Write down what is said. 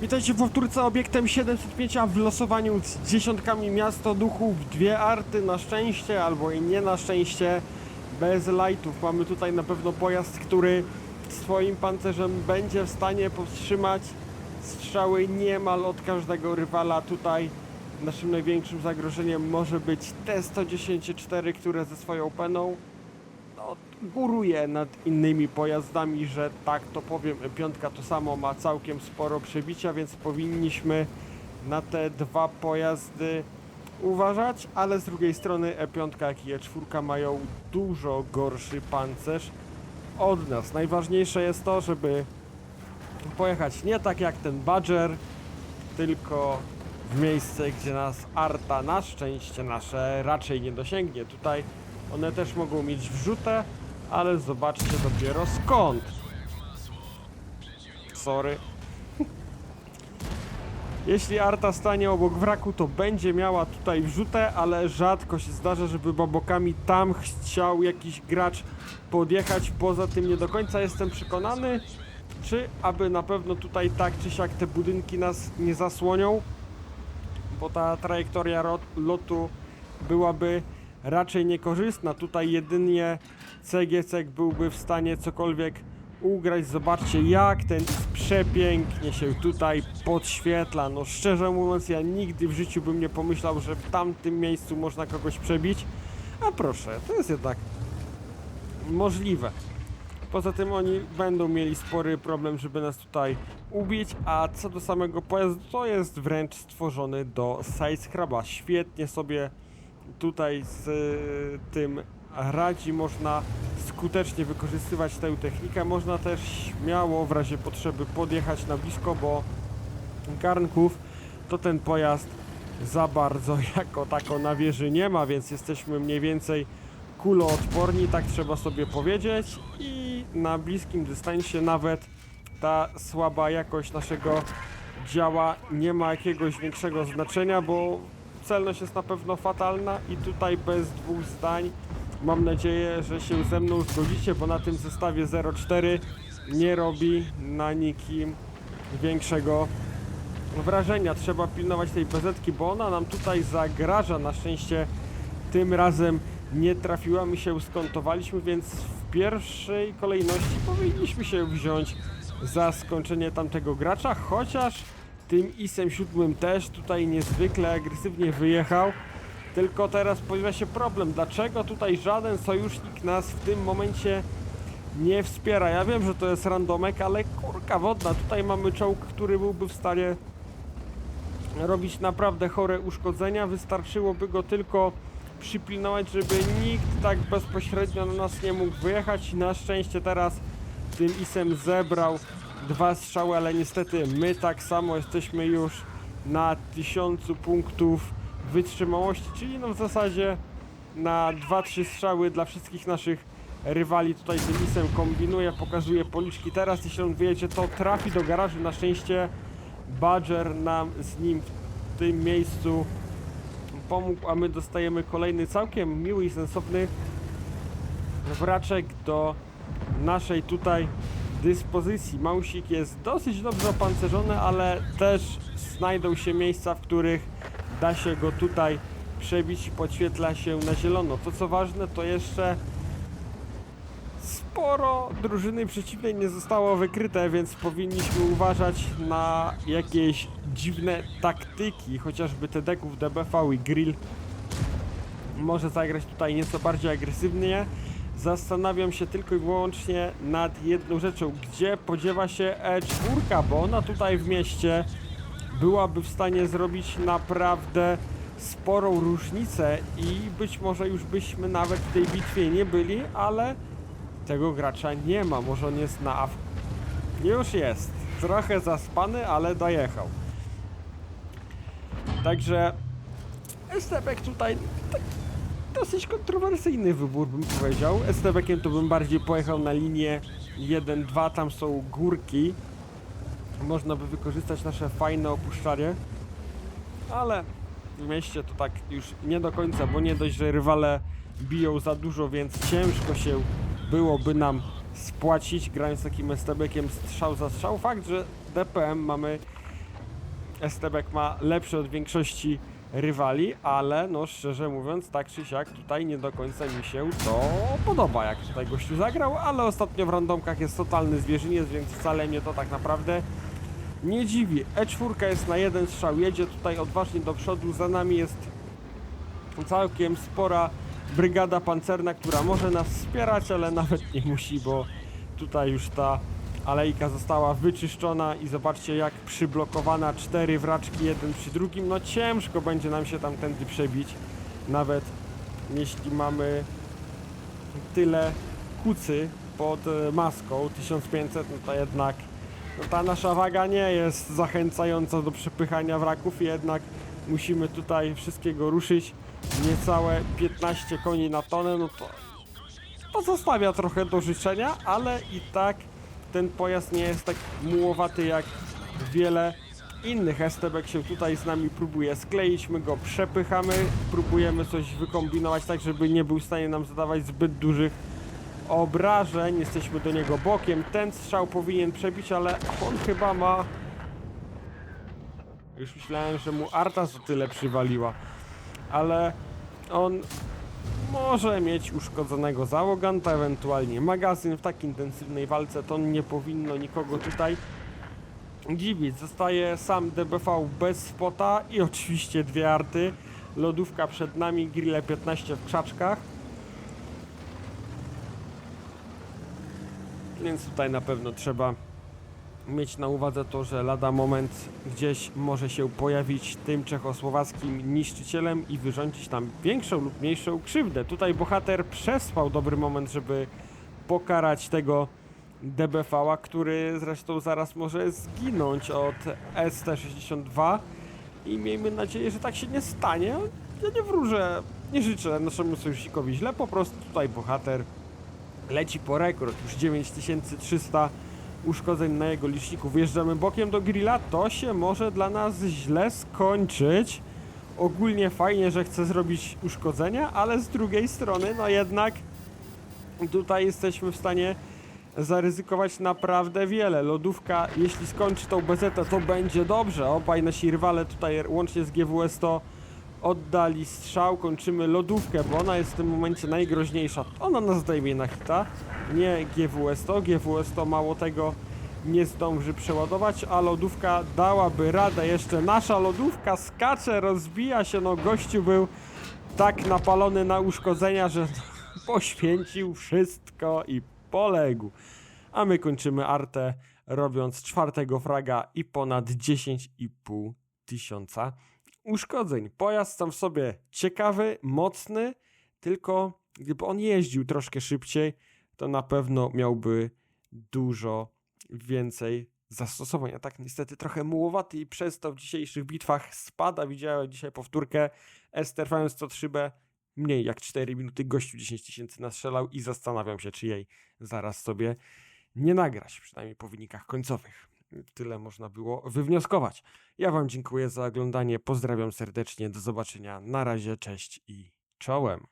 Witajcie w powtórce obiektem 705 a w losowaniu z dziesiątkami miasto duchów, dwie arty na szczęście albo i nie na szczęście bez lightów. Mamy tutaj na pewno pojazd, który swoim pancerzem będzie w stanie powstrzymać strzały niemal od każdego rywala. Tutaj naszym największym zagrożeniem może być T-110-4, które ze swoją peną góruje nad innymi pojazdami, że tak to powiem. Piątka to samo ma całkiem sporo przebicia, więc powinniśmy na te dwa pojazdy uważać, ale z drugiej strony E5 jak i E4 mają dużo gorszy pancerz od nas. Najważniejsze jest to, żeby pojechać nie tak jak ten Badger, tylko w miejsce, gdzie nas Arta na szczęście nasze raczej nie dosięgnie. Tutaj one też mogą mieć wrzutę, ale zobaczcie dopiero skąd. Sorry. Jeśli Arta stanie obok wraku, to będzie miała tutaj wrzutę, ale rzadko się zdarza, żeby babokami tam chciał jakiś gracz podjechać. Poza tym nie do końca jestem przekonany, czy aby na pewno tutaj tak czy siak te budynki nas nie zasłonią, bo ta trajektoria lotu byłaby raczej niekorzystna. Tutaj jedynie CGC byłby w stanie cokolwiek ugrać. Zobaczcie jak ten przepięknie się tutaj podświetla. No szczerze mówiąc ja nigdy w życiu bym nie pomyślał, że w tamtym miejscu można kogoś przebić. A proszę, to jest jednak możliwe. Poza tym oni będą mieli spory problem, żeby nas tutaj ubić, a co do samego pojazdu, to jest wręcz stworzony do Sidescraba. Świetnie sobie tutaj z y, tym radzi, można skutecznie wykorzystywać tę technikę. Można też śmiało w razie potrzeby podjechać na blisko, bo garnków to ten pojazd za bardzo jako tako na wieży nie ma, więc jesteśmy mniej więcej kuloodporni, tak trzeba sobie powiedzieć i na bliskim dystansie nawet ta słaba jakość naszego działa nie ma jakiegoś większego znaczenia, bo celność jest na pewno fatalna i tutaj bez dwóch zdań mam nadzieję, że się ze mną zgodzicie, bo na tym zestawie 04 nie robi na nikim większego wrażenia. Trzeba pilnować tej bezetki, bo ona nam tutaj zagraża. Na szczęście tym razem nie trafiła, my się skontowaliśmy, więc w pierwszej kolejności powinniśmy się wziąć za skończenie tamtego gracza, chociaż tym ISem 7 też tutaj niezwykle agresywnie wyjechał. Tylko teraz pojawia się problem, dlaczego tutaj żaden sojusznik nas w tym momencie nie wspiera. Ja wiem, że to jest randomek, ale kurka wodna, tutaj mamy czołg, który byłby w stanie robić naprawdę chore uszkodzenia. Wystarczyłoby go tylko przypilnować, żeby nikt tak bezpośrednio na nas nie mógł wyjechać. Na szczęście teraz tym isem zebrał dwa strzały, ale niestety my tak samo jesteśmy już na tysiącu punktów wytrzymałości, czyli no w zasadzie na 2-3 strzały dla wszystkich naszych rywali tutaj tym isem kombinuje, pokazuje policzki. Teraz jeśli on wyjedzie, to trafi do garażu. Na szczęście Badger nam z nim w tym miejscu pomógł, a my dostajemy kolejny całkiem miły i sensowny wraczek do naszej tutaj dyspozycji. Małsik jest dosyć dobrze opancerzony, ale też znajdą się miejsca, w których da się go tutaj przebić i podświetla się na zielono. To co ważne, to jeszcze sporo drużyny przeciwnej nie zostało wykryte, więc powinniśmy uważać na jakieś dziwne taktyki, chociażby te deków DBV i Grill może zagrać tutaj nieco bardziej agresywnie. Zastanawiam się tylko i wyłącznie nad jedną rzeczą, gdzie podziewa się E4, bo ona tutaj w mieście byłaby w stanie zrobić naprawdę sporą różnicę i być może już byśmy nawet w tej bitwie nie byli, ale tego gracza nie ma, może on jest na AF. Już jest. Trochę zaspany, ale dojechał. Także Estebek tutaj dosyć kontrowersyjny wybór bym powiedział. Estebekiem to bym bardziej pojechał na linię 1-2, tam są górki. Można by wykorzystać nasze fajne opuszczanie. Ale w mieście to tak już nie do końca, bo nie dość, że rywale biją za dużo, więc ciężko się byłoby nam spłacić grając takim estebekiem strzał za strzał. Fakt, że DPM mamy Estebek ma lepszy od większości rywali, ale no szczerze mówiąc, tak czy siak tutaj nie do końca mi się to podoba, jak tutaj gościu zagrał, ale ostatnio w randomkach jest totalny zwierzyniec, więc wcale mnie to tak naprawdę nie dziwi. E4 jest na jeden strzał, jedzie tutaj odważnie do przodu, za nami jest całkiem spora brygada pancerna, która może nas wspierać, ale nawet nie musi, bo tutaj już ta alejka została wyczyszczona i zobaczcie jak przyblokowana cztery wraczki jeden przy drugim, no ciężko będzie nam się tamtędy przebić, nawet jeśli mamy tyle kucy pod e, maską 1500, no to jednak no ta nasza waga nie jest zachęcająca do przepychania wraków, jednak musimy tutaj wszystkiego ruszyć. Niecałe 15 koni na tonę, no to pozostawia trochę do życzenia, ale i tak ten pojazd nie jest tak mułowaty jak wiele innych STB się tutaj z nami próbuje skleić, my go przepychamy, próbujemy coś wykombinować tak, żeby nie był w stanie nam zadawać zbyt dużych obrażeń, jesteśmy do niego bokiem, ten strzał powinien przebić, ale on chyba ma... Już myślałem, że mu Arta za tyle przywaliła, ale on może mieć uszkodzonego załoganta, ewentualnie magazyn w tak intensywnej walce, to nie powinno nikogo tutaj dziwić. Zostaje sam DBV bez spota i oczywiście dwie arty. Lodówka przed nami, grille 15 w krzaczkach. Więc tutaj na pewno trzeba mieć na uwadze to, że lada moment gdzieś może się pojawić tym czechosłowackim niszczycielem i wyrządzić tam większą lub mniejszą krzywdę. Tutaj bohater przespał dobry moment, żeby pokarać tego DBV-a, który zresztą zaraz może zginąć od ST-62 i miejmy nadzieję, że tak się nie stanie. Ja nie wróżę, nie życzę naszemu sojusznikowi źle, po prostu tutaj bohater leci po rekord, już 9300 uszkodzeń na jego liczniku. Wjeżdżamy bokiem do grilla, to się może dla nas źle skończyć. Ogólnie fajnie, że chce zrobić uszkodzenia, ale z drugiej strony, no jednak tutaj jesteśmy w stanie zaryzykować naprawdę wiele. Lodówka, jeśli skończy tą bezetę, to będzie dobrze. Obaj nasi rywale tutaj łącznie z GWS to oddali strzał, kończymy lodówkę, bo ona jest w tym momencie najgroźniejsza. Ona nas zdejmie na hita, nie GWS to. GWS to mało tego nie zdąży przeładować, a lodówka dałaby radę. Jeszcze nasza lodówka skacze, rozbija się, no gościu był tak napalony na uszkodzenia, że poświęcił wszystko i poległ. A my kończymy artę robiąc czwartego fraga i ponad 10,5 tysiąca uszkodzeń. Pojazd sam w sobie ciekawy, mocny, tylko gdyby on jeździł troszkę szybciej, to na pewno miałby dużo więcej zastosowań. A tak niestety trochę mułowaty i przez to w dzisiejszych bitwach spada. Widziałem dzisiaj powtórkę Esterfałem 103B. Mniej jak 4 minuty gościu 10 tysięcy nastrzelał i zastanawiam się, czy jej zaraz sobie nie nagrać, przynajmniej po wynikach końcowych. Tyle można było wywnioskować. Ja Wam dziękuję za oglądanie, pozdrawiam serdecznie, do zobaczenia, na razie, cześć i czołem.